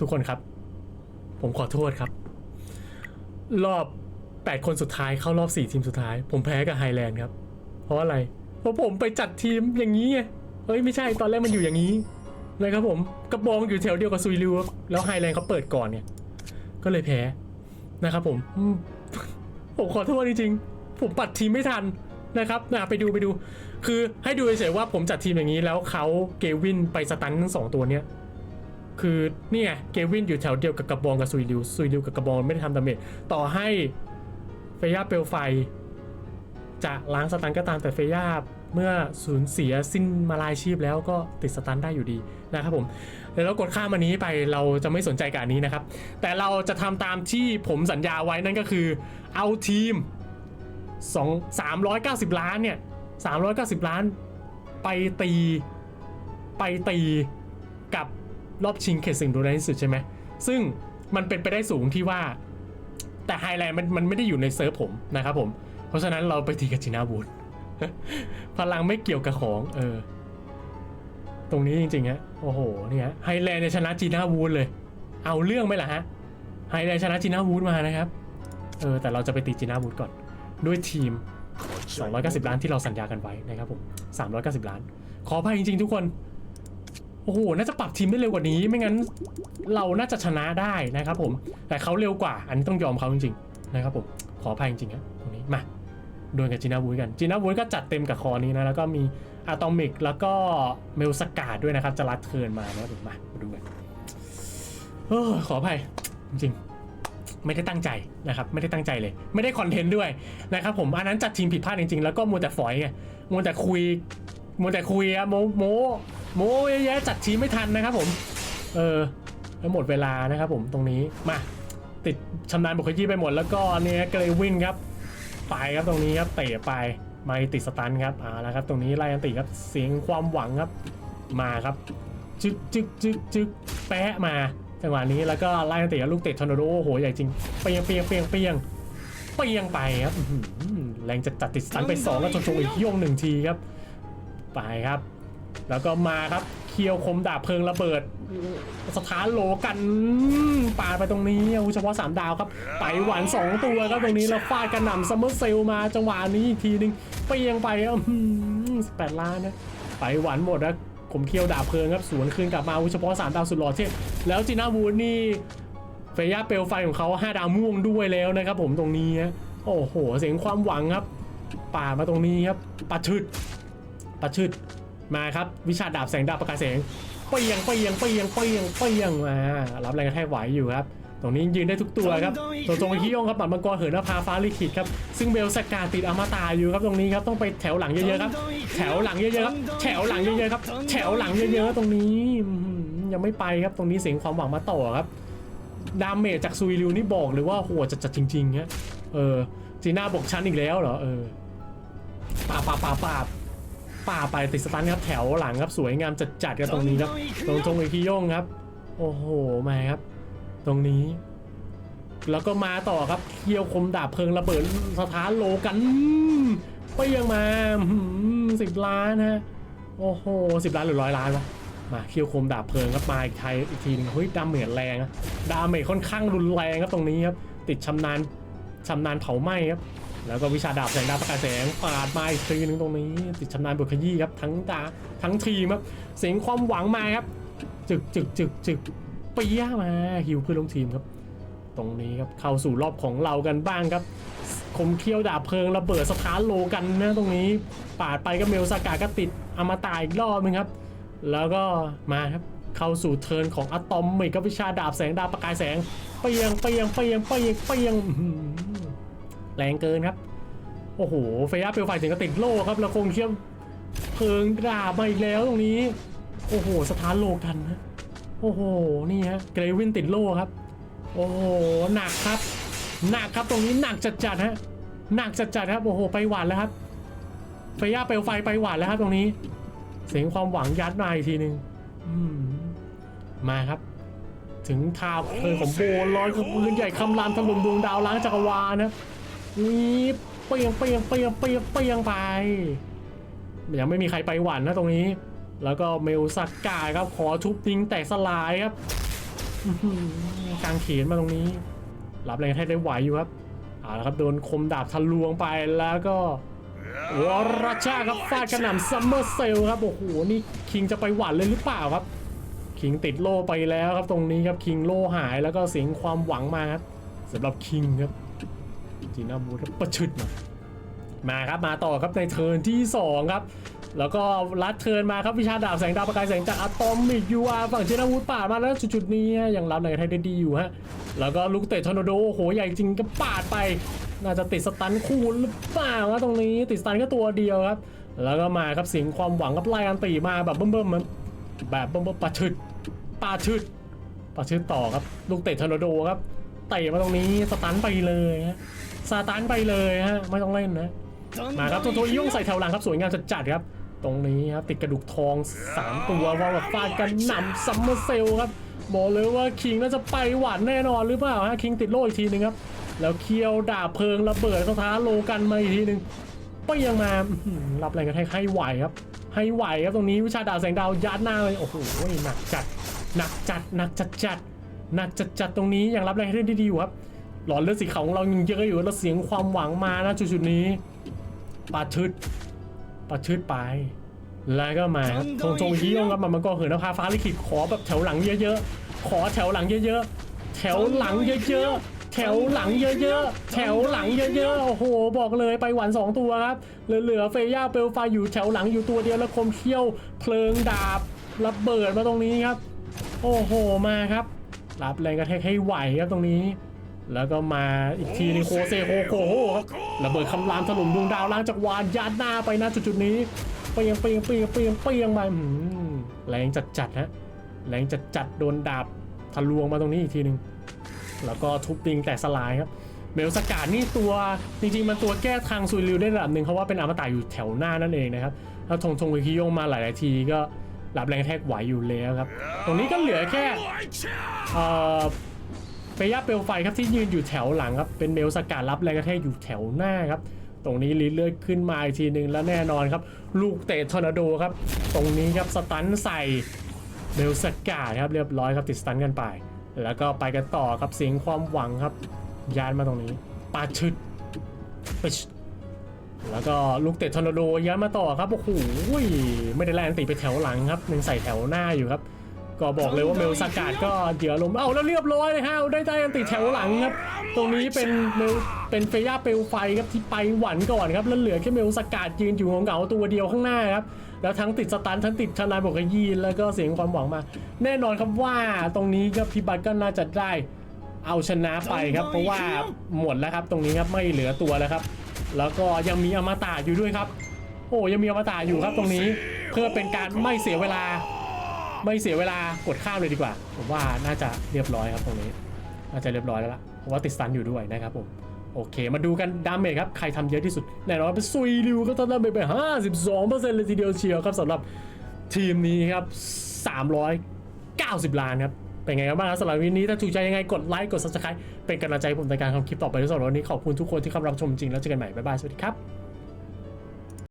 ทุกคนครับ ผมขอโทษครับ รอบ 8 คนสุดท้ายเข้ารอบ 4 ทีมสุดท้าย ผมแพ้กับไฮแลนด์ครับ เพราะอะไร เพราะผมไปจัดทีมอย่างนี้ไงเฮ้ยไม่ใช่ตอนแรกมันอยู่อย่างนี้นะครับผมกระบองอยู่แถวเดียวกับซุยริวแล้วไฮแลนด์เขาเปิดก่อนเนี่ย ก็เลยแพ้นะครับผมอืมผมขอโทษจริงๆผมปัดทีมไม่ทันนะครับนะไปดูไปดู คือให้ดูเฉยๆว่าผมจัดทีมอย่างนี้แล้วเขาเกวินไปสตันทั้งสองตัวเนี้ย คือนี่ไงเกวินอยู่แถวเดียวกับกระบองกับซุยริวซุยริวกับกระบองไม่ได้ทำดาเมจต่อให้เฟย่าเปลวไฟ จะล้างสตันก็ตามแต่เฟย่าเมื่อสูญเสียสิ้นมาลายชีพแล้วก็ติดสตันได้อยู่ดีนะครับผมแล้วเรากดข้ามอันนี้ไปเราจะไม่สนใจกับอันนี้นะครับ แต่เราจะทำตามที่ผมสัญญาไว้นั่นก็คือเอาทีม2 390 ล้านเนี่ย 390 ล้านไปตีไปตีกับ รอบชิงเขตสิ่งดูในที่สุดใช่ไหมซึ่งมันเป็นไปได้สูงที่ว่า แต่ไฮไลท์มันมันไม่ได้อยู่ในเซิร์ฟผมนะครับผม เพราะฉะนั้นเราไปตีกับจีน่าบูดพลังไม่เกี่ยวกับของ เออ ตรงนี้จริงๆฮะโอ้โหเนี่ยไฮแลนด์ชนะจีน่าวูดเลย เอาเรื่องไหมล่ะฮะไฮแลนด์ชนะจีน่าวูดมานะครับ เออ แต่เราจะไปตีจีน่าวูดก่อน ด้วยทีม 290 ล้านที่เราสัญญากันไว้นะครับผม 390 ล้าน ขออภัยจริงๆทุกคน โอ้โห น่าจะปรับทีมได้เร็วกว่านี้ ไม่งั้นเราน่าจะชนะได้นะครับผม แต่เขาเร็วกว่า อันนี้ต้องยอมเขาจริงๆนะครับผม ขออภัยจริงๆครับตรงนี้ มาดวลกับจีน่าวูดกัน จีน่าวูดก็จัดเต็มกับคอนี้นะ แล้วก็มีอะตอมิก แล้วก็เมลสกาดด้วยนะครับ จะรัดเทินมานะครับผมมามาดูกันเออขออภัยจริงๆไม่ได้ตั้งใจนะครับ ไม่ได้ตั้งใจเลย ไม่ได้คอนเทนต์ด้วยนะครับผม อันนั้นจัดทีมผิดพลาดจริงๆ แล้วก็มัวแต่ฝอยไง มัวแต่คุย มัวแต่คุยอะโมโม โมเยอะแยะจัดทีมไม่ทันนะครับผม เออแล้วหมดเวลานะครับผมตรงนี้มา ติดชำนาญบุคคลยี่ไปหมดแล้วก็เนี่ยเกรวินครับไปครับตรงนี้ครับเตะไปไม่ติดสตันครับเอาละครับ ตรงนี้ไล่อันติครับเสียงความหวังครับมาครับจึกจึกจึกจึกแปะมาจังหวะนี้แล้วก็ไล่อันติกับลูกเตะทอร์นาโดโอ้โหใหญ่จริงเปียงเปียงเปียงเปียงเปียงไปครับแรงจะจัดติดสตันไปสองแล้วชงชงอีกโยงหนึ่งทีครับ ไปครับ แล้วก็มาครับเคียวคมดาบเพลิงระเบิด สถานโหลกันปาไปตรงนี้เอาเฉพาะ3ดาวครับไปหวาน2ตัวครับตรงนี้แล้วฟาดกระหน่ำซัมเมอร์เซลมาจังหวะนี้อีกทีหนึงเปรียงไปสิบแปดล้านนะไปหวานหมดนะผมเคียวดาบเพลิงครับสวนคืนกลับมาเอาเฉพาะ3ดาวสุดหล่อเท่แล้วจีน่าวูดนี่เฟย่าเปลวไฟของเขา5ดาวม่วงด้วยแล้วนะครับ ผมตรงนี้โอ้โหเสียงความหวังครับป่ามาตรงนี้ครับปัดชึดประชึด มาครับ วิชาดาบแสงดาบประกายแสงเปียงเปียงเปียงเปียงเปียงมารับแรงกระแทกไหวอยู่ครับ ตรงนี้ยืนได้ทุกตัวครับตัวตรงฮิยงครับปัดมังกรเหินนภาฟ้าลิขิตครับซึ่งเบลสกาติดอมตะอยู่ครับตรงนี้ครับต้องไปแถวหลังเยอะๆครับ แถวหลังเยอะๆครับ แถวหลังเยอะๆครับ แถวหลังเยอะๆตรงนี้ยังไม่ไปครับตรงนี้เสียงความหวังมาต่อครับดาเมจจากซุยริวนี่บอกเลยว่าโหดจัดๆจริงๆฮะเออจีน่าบอกชั้นอีกแล้วเหรอเออปาบปาบปาบปาบ ป่าไปติดสตันครับแถวหลังครับสวยงามจัดจัดๆกันตรงนี้ครับตรงตรงไอคิโยงครับ โอ้โหมาครับ ตรงนี้ แล้วก็มาต่อครับเคียวคมดาบเพลิงระเบิดสถานโลกันไปยังมาสิบล้านฮะโอ้โหสิบล้านหรือร้อยล้านวะมาเคียวคมดาบเพลิงครับมาอีกไทยอีกทีหนึงเฮ้ยดาเมจแรงอะดาเมจค่อนข้างรุนแรงครับตรงนี้ครับติดชำนาญชำนาญเผาไหม้ครับ แล้วก็วิชาดาบแสงดาวประกายแสงปาดมาอีกทีนึงตรงนี้ ติดชำนาญบทขยี้ครับทั้งตาทั้งทีมครับเสียงความหวังมาครับ จึกจึกจึกจึกปียมาฮิวเพื่อนร่วมทีมครับ ตรงนี้ครับเข้าสู่รอบของเรากันบ้างครับคมเขี้ยวดาบเพลิงระเบิดสถานโลกันนะตรงนี้ปาดไปก็เมลสากาก็ติดอมตะอีกรอบนึงครับ แล้วก็มาครับเข้าสู่เทิร์นของอะตอมมิกกับวิชาดาบแสงดาวประกายแสงเปียงเปียงเปียงเปียงเปียงแรงเกินครับ โอ้โหเฟย่าเปลวไฟถึงก็ติดโล่ครับแล้วคงเชื่อมเพลิงดาบมาอีกแล้วตรงนี้ โอ้โหสถานโลกันฮะโอ้โหนี่ฮะเกรวินติดโล่ครับ โอ้โหหนักครับ หนักครับตรงนี้หนักจัดๆฮะหนักจัดๆครับโอ้โหไปหวานแล้วครับเฟย่าเปลวไฟไปหวานแล้วครับตรงนี้ เสียงความหวังยัดมาอีกทีหนึ่งมาครับถึงคาวเพลิงของโบลอยคือปืนใหญ่คำรามถล่มดวงดาวล้างจักรวาลนะนี่ เปียงเปียงเปียงเปียงเปียงไป ยังไม่มีใครไปหวันนะตรงนี้ แล้วก็เมลสักกาครับขอทุบทิ้งแตกสลายครับอื้อหือกางเขนมาตรงนี้รับแรงให้ได้ไหวอยู่ครับเอาละครับโดนคมดาบทะลวงไปแล้วก็วอราชาครับฟาดกระหน่ำซัมเมอร์เซลครับโอ้โหนี่คิงจะไปหวั่นเลยหรือเปล่าครับ คิงติดโล่ไปแล้วครับตรงนี้ครับคิงโล่หายแล้วก็เสียงความหวังมาครับสำหรับคิงครับ จีน่าบูธประชึดมา มาครับมาต่อครับในเทิร์นที่ 2 ครับ แล้วก็ลัดเทิร์นมาครับวิชาดาบแสงดาวประกายแสงจากอะตอมิกยูอาฝั่งเจนาวูดป่าดมาแล้วจุดๆนี้ยังรับในไทยได้ดีอยู่ฮะ แล้วก็ลูกเตะทอร์นาโดโอ้โหใหญ่จริงก็ปาดไป น่าจะติดสตันคู่หรือเปล่าวะตรงนี้ติดสตันก็ตัวเดียวครับ แล้วก็มาครับเสียงความหวังกับไล่อันตีมาแบบเบิ่มๆมันแบบเบิ่มๆปาชึดปาชึดปาชึดต่อครับ ลูกเตะทอร์นาโดครับ เตะมาตรงนี้สตันไปเลยฮะสตันไปเลยฮะไม่ต้องเล่นนะมาครับตัวตัวย่งใส่แถวหลังครับสวยงามจัดๆครับ ตรงนี้ครับติดกระดูกทอง 3 ตัวว่าแบบฟาดกันหนำซัมเมอร์เซลครับบอกเลยว่าคิงน่าจะไปหวานแน่นอนหรือเปล่าฮะคิงติดโล่อีกทีหนึงครับแล้วเคียวดาบเพลิงระเบิดเข้าท้าโลกันมาอีกทีหนึงก็ยังมาอื้อหือรับแรงกระแทกให้ไหวครับ ให้ไหวครับตรงนี้วิชาดาบแสงดาวยัดหน้าเลยโอ้โหหนักจัดหนักจัดหนักจัดจัด หนักจัดจัดตรงนี้ยังรับแรงให้ได้ดีอยู่ครับ หลอดเลือดสีขาวของเรายังเยอะอยู่แล้วเสียงความหวังมานะจุดๆนี้ปาชึดปาชึดไป แล้วก็มาครับทงทงฮิยงครับมันมันก็เหินนภาฟ้าลิขิตขอแบบแถวหลังเยอะๆ ขอแถวหลังเยอะๆ แถวหลังเยอะๆแถวหลังเยอะๆ แถวหลังเยอะๆ โอ้โห บอกเลยไปหวันสองตัวครับ เหลือๆ เฟย่าเปลวไฟอยู่แถวหลังอยู่ตัวเดียวแล้วคมเขี้ยว เพลิงดาบระเบิดมาตรงนี้ครับ โอ้โห มาครับ รับแรงกระแทกให้ไหวครับตรงนี้ แล้วก็มาอีกทีนึงโคเซโฮโคโฮครับระเบิดคำรามถล่มดวงดาวล้างจักรวาลยัดหน้าไปนะจุดๆนี้เปียงเปียงเปียงเปียงเปียงมาหืมแรงจัดจัดๆฮะแรงจัดจัดๆโดนดาบทะลวงมาตรงนี้อีกทีนึงแล้วก็ทุบติงแตกสลายครับเมลสกาดนี่ตัวจริงๆมันตัวแก้ทางซุยริวได้ระดับหนึ่งเพราะว่าเป็นอมตะอยู่แถวหน้านั่นเองนะครับถ้าทงทงคิโยงมาหลายๆทีก็ รับแรงแทกไหวอยู่แล้วครับ ตรงนี้ก็เหลือแค่เอ่อเฟย่าเปลวไฟครับที่ยืนอยู่แถวหลังครับเป็นเมลสกัดรับแรงกระแทกอยู่แถวหน้าครับ ตรงนี้ลีเลือดขึ้นมาอีกทีหนึ่งแล้วแน่นอนครับ ลูกเตะทอร์นาโดครับ ตรงนี้ครับสตันใส่เมลสกัดครับเรียบร้อยครับติดสตันกันไป แล้วก็ไปกันต่อครับเสียงความหวังครับยานมาตรงนี้ปาชึดปิช แล้วก็ลูกเตะทอร์นาโดย้ายมาต่อครับโอ้โหไม่ได้แรงตีไปแถวหลังครับยังใส่แถวหน้าอยู่ครับ ก็บอกเลยว่าเมลสกัดก็เหยื่อลมเอาแล้วเรียบร้อยเลยฮะได้ได้อันติแถวหลังครับ ตรงนี้เป็นเมลเป็นเฟย่าเปลวไฟครับที่ไปหวันก่อนครับแล้วเหลือแค่เมลสกัดยืนอยู่ของเงาตัวเดียวข้างหน้าครับแล้วทั้งติดสตันทั้งติดทนายบอกกยีนแล้วก็เสียงความหวังมา แน่นอนครับว่าตรงนี้ก็พี่บัตก็น่าจะได้เอาชนะไปครับ เพราะว่าหมดแล้วครับ ตรงนี้ครับไม่เหลือตัวแล้วครับ แล้วก็ยังมีอมตะอยู่ด้วยครับ โอ้ยังมีอมตะอยู่ครับตรงนี้เพื่อเป็นการไม่เสียเวลา ไม่เสียเวลากดข้ามเลยดีกว่า ผมว่าน่าจะเรียบร้อยครับตรงนี้ น่าจะเรียบร้อยแล้วล่ะเพราะว่าติดสตันอยู่ด้วยนะครับผมโอเค มาดูกันดาเมจครับใครทำเยอะที่สุดแน่นอนเป็นซุยริวก็ทำดาเมจไป 52%เลยทีเดียวเชียวครับสำหรับทีมนี้ครับ 390 ล้านครับ เป็นไงกันบ้างสำหรับวันนี้ถ้าถูกใจยังไงกดไลค์กด subscribe เป็นกำลังใจให้ผมในการทำคลิปต่อไปด้วยสำหรับวันนี้ขอบคุณทุกคนที่เข้ารับชมจริงแล้วเจอกันใหม่บ๊ายบายสวัสดีครับ